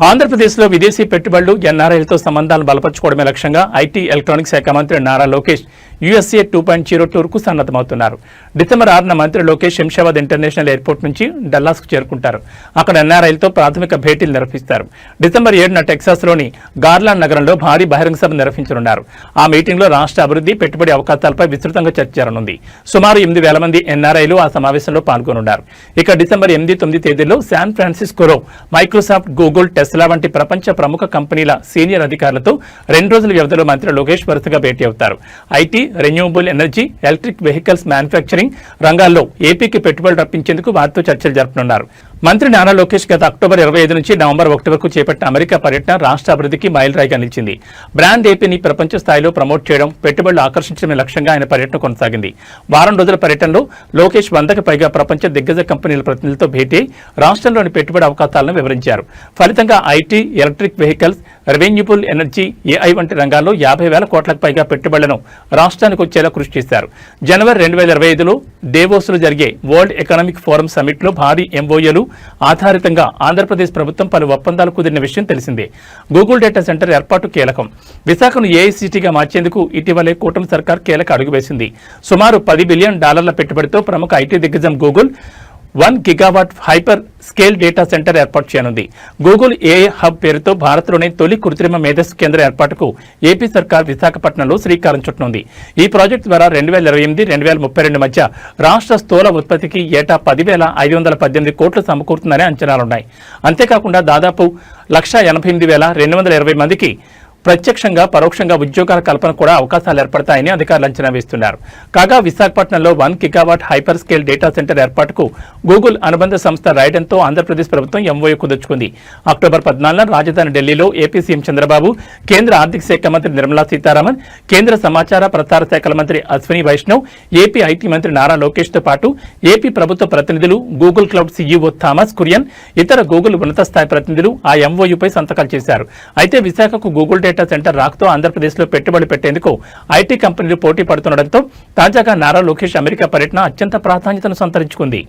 ఆంధ్రప్రదేశ్లో విదేశీ పెట్టుబడులు ఎన్ఆర్ఐలతో సంబంధాలను బలపరచుకోవడమే లక్ష్యంగా ఐటీ ఎలక్ట్రానిక్ శాఖ మంత్రి Nara Lokesh USA two point zero టూర్కు సన్నద్ధమవుతున్నారు. డిసెంబర్ ఆరున మంత్రి లోకేష్ శంషాబాద్ ఇంటర్నేషనల్ ఎయిర్పోర్ట్ నుంచి డల్లాస్కు చేరుకుంటారు. అక్కడ ఎన్ఆర్ఐలతో ప్రాథమిక భేటీలు నిర్వహిస్తారు. డిసెంబర్ ఏడున టెక్సాస్లోని గార్లాండ్ నగరంలో భారీ బహిరంగ సభ నిర్వహించనున్నారు. ఆ మీటింగ్లో రాష్ట్ర అభివృద్ధి పెట్టుబడి అవకాశాలపై విస్తృతంగా చర్చ జరగనుంది. సుమారు ఎనిమిది వేల మంది ఎన్ఆర్ఐలు ఆ సమావేశంలో పాల్గొనున్నారు. ఇక డిసెంబర్ ఎనిమిది తొమ్మిది తేదీల్లో శాన్ ఫ్రాన్సిస్కోలో మైక్రోసాఫ్ట్ గూగుల్ టెస్లా వంటి ప్రపంచ ప్రముఖ కంపెనీల సీనియర్ అధికారులతో రెండు రోజుల వ్యవధిలో మంత్రి లోకేష్ వరుసగా భేటీ అవుతారు. IT renewable energy electric vehicles manufacturing రంగాల్లో ఏపీకి పెట్టుబడులు రప్పించేందుకు వారితో చర్చలు జరపనున్నారు. మంత్రి నారా లోకేష్ గత అక్టోబర్ ఇరవై ఐదు నుంచి నవంబర్ ఒకటి వరకు చేపట్టిన అమెరికా పర్యటన రాష్ట్ర అభివృద్ధికి మైలురాయిగా నిలిచింది. బ్రాండ్ ఏపీని ప్రపంచ స్థాయిలో ప్రమోట్ చేయడం పెట్టుబడులు ఆకర్షించడమే లక్ష్యంగా ఆయన పర్యటన కొనసాగింది. వారం రోజుల పర్యటనలో లోకేష్ వందకు పైగా ప్రపంచ దిగ్గజ కంపెనీల ప్రతినిధులతో భేటీ రాష్ట్రంలోని పెట్టుబడి అవకాశాలను వివరించారు. ఫలితంగా IT electric vehicles renewable energy AI వంటి రంగాల్లో యాభై వేల కోట్లకు పైగా పెట్టుబడులను రాష్ట్రానికి వచ్చేలా కృషి చేశారు. జనవరి రెండు వేల ఇరవై ఐదులో డేవోస్లో జరిగే వరల్డ్ ఎకనామిక్ ఫోరం సమ్మిట్లో భారీ ఎంఓఏలు ఆధారితంగా ఆంధ్రప్రదేశ్ ప్రభుత్వం పలు ఒప్పందాలు కుదిరిన విషయం తెలిసిందే. గూగుల్ డేటా సెంటర్ ఏర్పాటు కీలకం. విశాఖను ఏఐసిటీగా మార్చేందుకు ఇటీవలే కూటమి సర్కార్ కీలక అడుగు వేసింది సుమారు పది బిలియన్ డాలర్ల పెట్టుబడితో ప్రముఖ ఐటీ దిగ్గజం Google one gigawatt hyperscale data centre ఏర్పాటు చేయనుంది. గూగుల్ ఏఐ హబ్ పేరుతో భారత్లోని తొలి కృత్రిమ మేధస్సు కేంద్ర ఏర్పాటుకు ఏపీ సర్కార్ విశాఖపట్నంలో శ్రీకారం చుట్టనుంది. ఈ ప్రాజెక్టు ద్వారా రెండు వేల ఇరవై ఎనిమిది రెండు వేల ముప్పై రెండు మధ్య రాష్ట్ర స్థూల ఉత్పత్తికి ఏటా పదివేల ఐదు వందల పద్దెనిమిది కోట్లు సమకూరుతుందనే అంచనాలున్నాయి. అంతేకాకుండా దాదాపు లక్ష ఎనభై ఎనిమిది వేల రెండు వందల ఇరవై మందికి ప్రత్యక్షంగా పరోక్షంగా ఉద్యోగాల కల్పన కూడా అవకాశాలు ఏర్పడతాయని అధికారులు అంచనా వేస్తున్నారు. కాగా విశాఖపట్నంలో one gigawatt hyperscale data centre ఏర్పాటుకు గూగుల్ అనుబంధ సంస్థ రాయడంతో ఆంధ్రప్రదేశ్ ప్రభుత్వం ఎంఓయూ కుదుర్చుకుంది. అక్టోబర్ పద్నాలుగున రాజధాని ఢిల్లీలో ఏపీ సీఎం చంద్రబాబు కేంద్ర ఆర్థిక శాఖ మంత్రి నిర్మలా సీతారామన్ కేంద్ర సమాచార ప్రసార శాఖల మంత్రి అశ్విని వైష్ణవ్ ఏపీ ఐటీ మంత్రి నారా లోకేష్తో పాటు ఏపీ ప్రభుత్వ ప్రతినిధులు Google Cloud CEO Thomas Kurian ఇతర గూగుల్ ఉన్నత స్థాయి ప్రతినిధులు ఆ ఎంఓయూపై సంతకాలు చేశారు. అయితే విశాఖకు గూగుల్ డేటా సెంటర్ రాకతో ఆంధ్రప్రదేశ్లో పెట్టుబడి పెట్టేందుకు ఐటీ కంపెనీలు పోటీ పడుతుండటంతో తాజాగా నారా లోకేష్ అమెరికా పర్యటన అత్యంత ప్రాధాన్యతను సంతరించుకుంది.